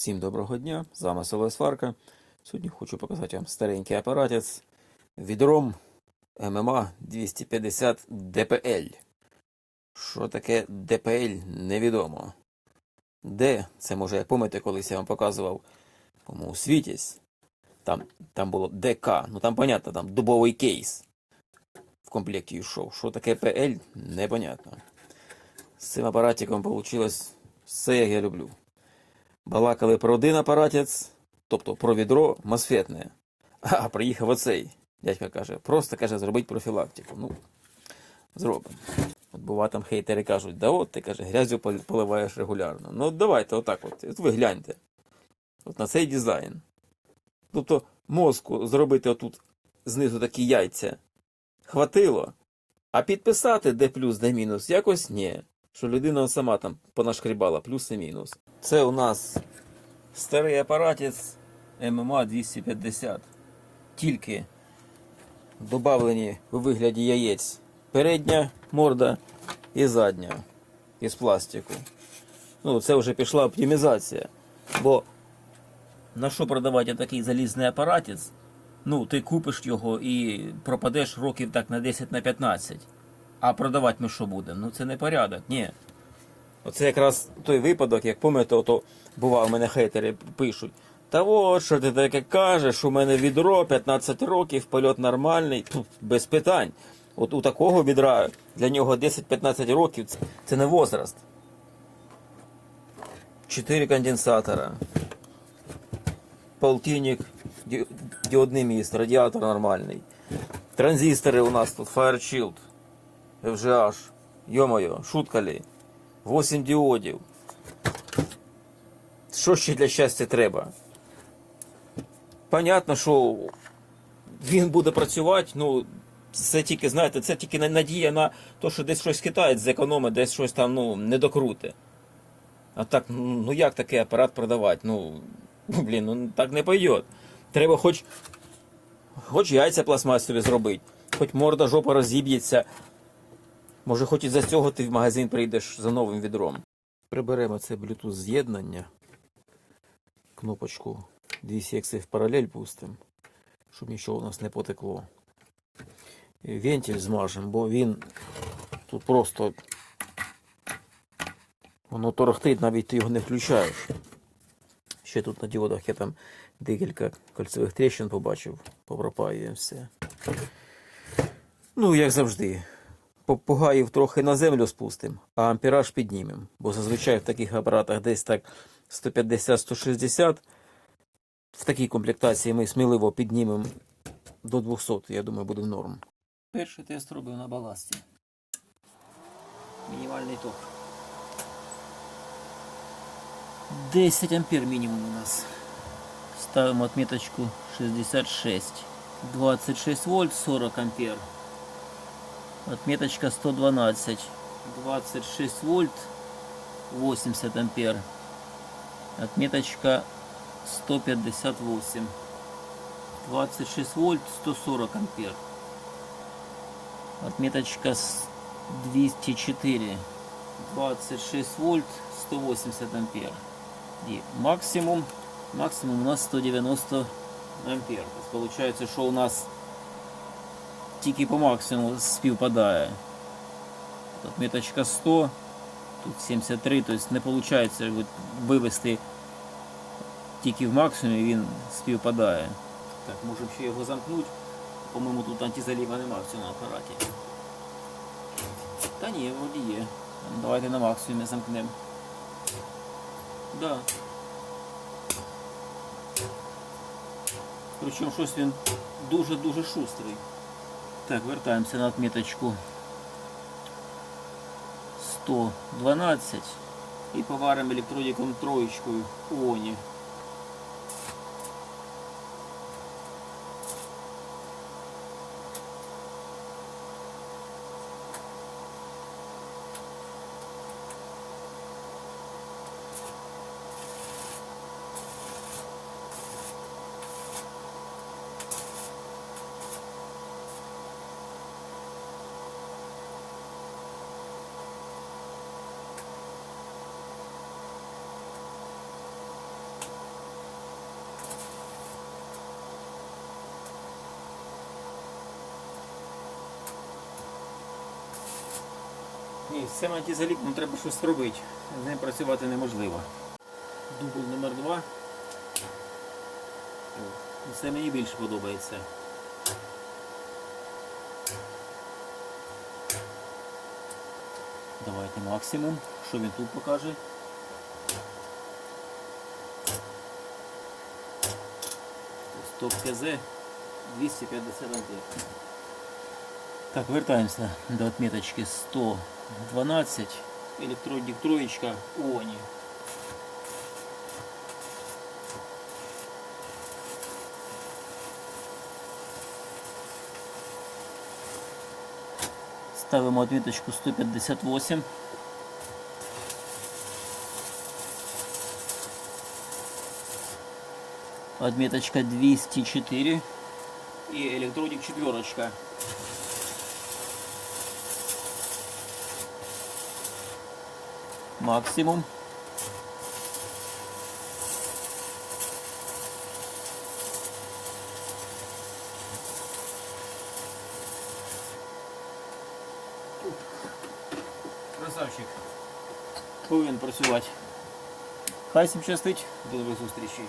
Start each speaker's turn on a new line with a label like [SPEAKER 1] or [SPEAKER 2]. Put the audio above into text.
[SPEAKER 1] Всім доброго дня, з вами Село Сварка. Сьогодні хочу показати вам старенький апаратець відром ММА 250 DPL. Що таке DPL, невідомо. Де, це може як пам'ятаєте, колись я вам показував, по-моєму, світязь. Там, там було ДК, ну там понятно, там дубовий кейс в комплекті йшов. Що таке PL, непонятно. З цим апаратиком вийшло все, як я люблю. Балакали про один апаратець, тобто про відро мосфетне. А приїхав оцей. Дядька каже, просто каже, зробить профілактику. Ну, зробимо. От бува там хейтери кажуть, да от ти каже, грязю поливаєш регулярно. Ну давайте отак от. От ви гляньте. От на цей дизайн. Тобто мозку зробити отут знизу такі яйця хватило, а підписати де плюс, де мінус якось ні. Що людина сама там понашкрібала плюс і мінус. Це у нас старий апаратець ММА 250. Тільки добавлені у вигляді яєць передня морда і задня із пластику. Ну, це вже пішла оптимізація. Бо на що продавати такий залізний апаратець? Ну, ти купиш його і пропадеш років так на 10 на 15. А продавати ми що будемо? Ну це не порядок, ні. Оце якраз той випадок, як пам'ятаєте, ото бувало, у мене хейтери пишуть. Та от, що ти таке кажеш, у мене відро 15 років, польот нормальний, Пф, без питань. От у такого відра для нього 10-15 років це, не возраст. Чотири конденсатора. Полтинник, ді- діодний міст, радіатор нормальний. Транзистори у нас тут FireShield, FGH. Йо-моє, шутка ли? 8 діодів. Що ще для щастя треба? Понятно, що він буде працювати, ну, це тільки, знаєте, це тільки на- надія на те, що десь щось китаєць зекономить, десь щось там ну, не докрути. А так, ну ну як такий апарат продавати? Ну, блін, ну так не пойдет. Треба хоч, хоч яйця пластмасові зробити, хоч морда жопа розіб'ється. Може, хоч із за цього ти в магазин прийдеш за новим відром. Приберемо це Bluetooth з'єднання. Кнопочку 200 в паралель пустимо, щоб нічого у нас не потекло. І Вентиль змажемо, бо він тут просто воно торохтить, навіть ти його не включаєш. Ще тут на діодах я там декілька кольцевих тріщин побачив, попропаює все. Ну, як завжди. По- Погаїв трохи на землю спустимо, а ампераж піднімемо. Бо зазвичай в таких апаратах десь так 150-160. В такій комплектації ми сміливо піднімемо до 200, я думаю, буде норм. Перший тест робив на баласті. Мінімальний ток. 10 ампер мінімум у нас. Ставимо отметочку 66. 26 вольт 40 ампер. Отметочка 112. 26 вольт 80 ампер. Отметочка 158. 26 вольт 140 ампер. Отметочка с- 204. 26 вольт 180 ампер. И максимум, максимум у нас 190 ампер. То есть получается, что у нас тільки по максимуму співпадає. Тут меточка 100, тут 73, тобто не виходить вивести тільки в максимумі, він співпадає. Так, можемо ще його замкнути. По-моєму, тут антизаліва немає в цьому апараті. Та ні, вроді є. Давайте на максимумі замкнемо. Да. Причому щось він дуже-дуже шустрий. Так, вертаємося на отметочку 112 і поваримо електродиком троєчкою. У оні. З цим антизаліпом треба щось робити. З ним працювати неможливо. Дубль номер два. О, ну Це мені більше подобається. Давайте максимум. Що він тут покаже? Стоп КЗ 250 ампер. Так, вертаємося до отметочки 112. Електродик троечка ОНИ. Ставимо отметочку 158. Отметочка 204 и электродик четверочка. Максимум. Красавчик. Повинен працювати. Хай всім щастить. До нових зустрічей.